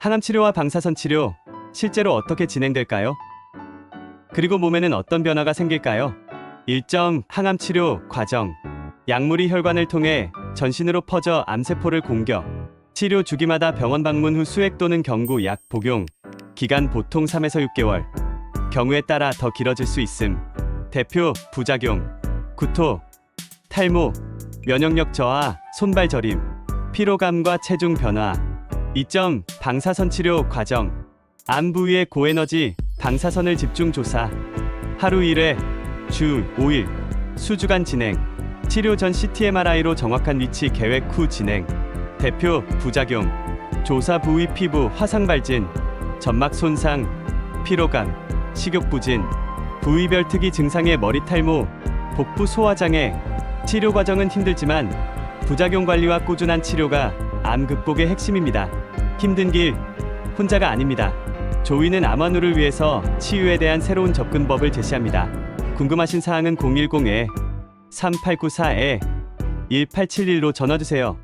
항암 치료와 방사선 치료 실제로 어떻게 진행될까요? 그리고 몸에는 어떤 변화가 생길까요? 1점 항암 치료 과정. 약물이 혈관을 통해 전신으로 퍼져 암세포를 공격. 치료 주기마다 병원 방문 후 수액 또는 경구 약 복용. 기간 보통 3에서 6개월. 경우에 따라 더 길어질 수 있음. 대표 부작용. 구토, 탈모, 면역력 저하, 손발 저림, 피로감과 체중 변화. 2점 방사선 치료 과정. 암 부위의 고에너지 방사선을 집중 조사. 하루 1회, 주 5일, 수주간 진행. 치료 전 CTMRI로 정확한 위치 계획 후 진행. 대표 부작용. 조사 부위 피부 화상 발진, 점막 손상, 피로감, 식욕 부진, 부위별 특이 증상의 머리 탈모, 복부 소화 장애. 치료 과정은 힘들지만 부작용 관리와 꾸준한 치료가 암 극복의 핵심입니다. 힘든 길 혼자가 아닙니다. 조이는 암환우를 위해서 치유에 대한 새로운 접근법을 제시합니다. 궁금하신 사항은 010에 3894에 1871로 전화 주세요.